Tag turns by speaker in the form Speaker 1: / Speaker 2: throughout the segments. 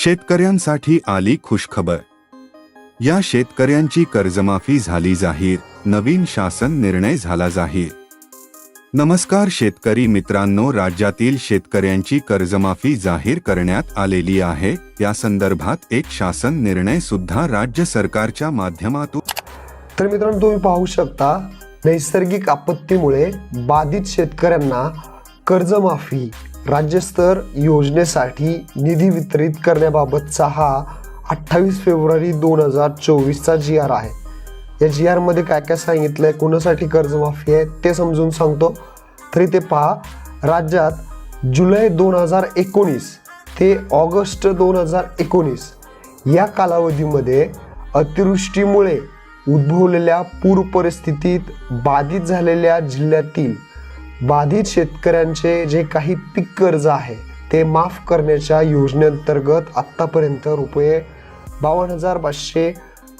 Speaker 1: शेतकऱ्यांसाठी आली खुशखबर. या शेतकऱ्यांची कर्जमाफी झाली जाहीर नवीन शासन निर्णय झाला जाहीर. नमस्कार शेतकरी मित्रांनो राज्यातील शेतकऱ्यांची कर्जमाफी जाहीर करण्यात आलेली आहे. या संदर्भात एक शासन निर्णय सुद्धा राज्य सरकारच्या माध्यमातून
Speaker 2: तर मित्रांनो तुम्ही पाहू शकता नैसर्गिक आपत्तीमुळे बाधित शेतकऱ्यांना कर्जमाफी राज्यस्तर योजनेसाठी निधी वितरित करण्याबाबतचा हा अठ्ठावीस फेब्रुवारी दोन हजार चोवीसचा जी आर आहे. या जी आरमध्ये काय काय सांगितलं आहे कोणासाठी कर्जमाफी आहे ते समजून सांगतो. तरी ते पहा राज्यात जुलै दोन हजार एकोणीस ते ऑगस्ट दोन हजार एकोणीस या कालावधीमध्ये अतिवृष्टीमुळे उद्भवलेल्या पूर परिस्थितीत बाधित झालेल्या जिल्ह्यातील बाधित शेतकऱ्यांचे जे काही पीक कर्ज आहे ते माफ करण्याच्या योजनेअंतर्गत आत्तापर्यंत रुपये बावन्न हजार पाचशे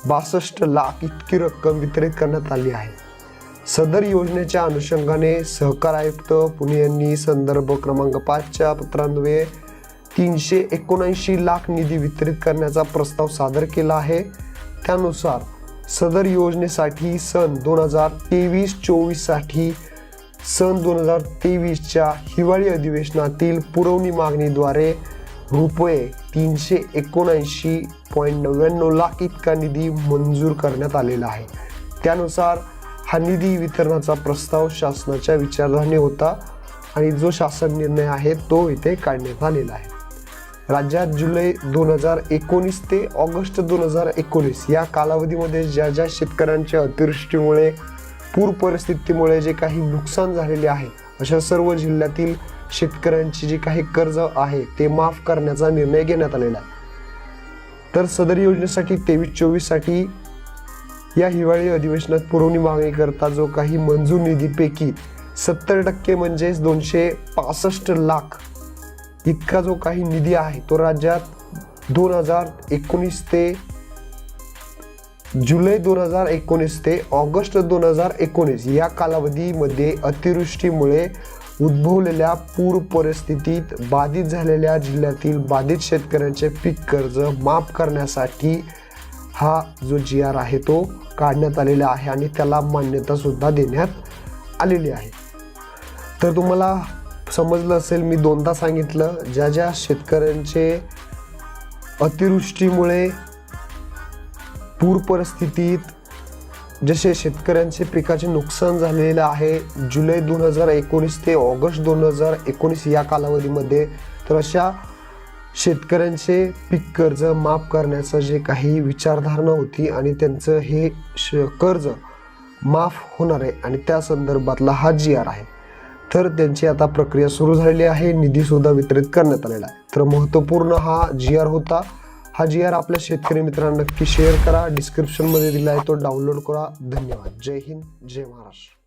Speaker 2: बासष्ट लाख इतकी रक्कम वितरित करण्यात आली आहे. सदर योजनेच्या अनुषंगाने सहकार आयुक्त पुणे यांनी संदर्भ क्रमांक पाचच्या पत्रान्वये तीनशे एकोणऐंशी लाख निधी वितरित करण्याचा प्रस्ताव सादर केला आहे. त्यानुसार सदर योजनेसाठी सन दोन हजार तेवीस चोवीससाठी सन दोन हजार तेवीसच्या हिवाळी अधिवेशनातील पुरवणी मागणीद्वारे रुपये तीनशे एकोणऐंशी पॉईंट नव्याण्णव लाख इतका निधी मंजूर करण्यात आलेला आहे. त्यानुसार हा निधी वितरणाचा प्रस्ताव शासनाच्या विचारधाने होता आणि जो शासन निर्णय आहे तो इथे काढण्यात आलेला आहे. राज्यात जुलै दोन हजार एकोणीस ते ऑगस्ट दोन हजार एकोणीस या कालावधीमध्ये ज्या ज्या शेतकऱ्यांच्या अतिवृष्टीमुळे पूर परिस्थितीमुळे जे काही नुकसान झालेले आहे अशा सर्व जिल्ह्यातील शेतकऱ्यांची जी काही कर्ज आहे ते माफ करण्याचा निर्णय घेण्यात आलेला आहे. तर सदर योजनेसाठी तेवीस चोवीससाठी या हिवाळी अधिवेशनात पुरवणी मागणीकरता जो काही मंजूर निधीपैकी सत्तर टक्के म्हणजेच दोनशे पासष्ट लाख इतका जो काही निधी आहे तो राज्यात दोन हजार एकोणीस ते जुलै दोन हजार एकोणीस ते ऑगस्ट दोन हजार एकोणीस या कालावधीमध्ये अतिवृष्टीमुळे उद्भवलेल्या पूर परिस्थितीत बाधित झालेल्या जिल्ह्यातील बाधित शेतकऱ्यांचे पीक कर्ज माफ करण्यासाठी हा जो जी आर आहे तो काढण्यात आलेला आहे आणि त्याला मान्यता सुद्धा देण्यात आलेली आहे. तर तुम्हाला समजलं असेल मी दोनदा सांगितलं ज्या ज्या शेतकऱ्यांचे अतिवृष्टीमुळे पूर परिस्थितीत जसे शेतकऱ्यांचे पिकाचे नुकसान झालेलं आहे जुलै दोन हजार एकोणीस ते ऑगस्ट दोन हजार एकोणीस या कालावधीमध्ये तर अशा शेतकऱ्यांचे पीक कर्ज माफ करण्याचं जे काही विचारधारणा होती आणि त्यांचं हे श कर्ज माफ होणार आहे आणि त्या संदर्भातला हा जी आर आहे. तर त्यांची आता प्रक्रिया सुरू झालेली आहे निधीसुद्धा वितरित करण्यात आलेला आहे. तर महत्त्वपूर्ण हा जी आर होता. हा जी आर आपल्या शेतकरी मित्रांना नक्की शेअर करा. डिस्क्रिप्शनमध्ये दिला आहे तो. डाउनलोड करा. धन्यवाद. जय हिंद. जय महाराष्ट्र.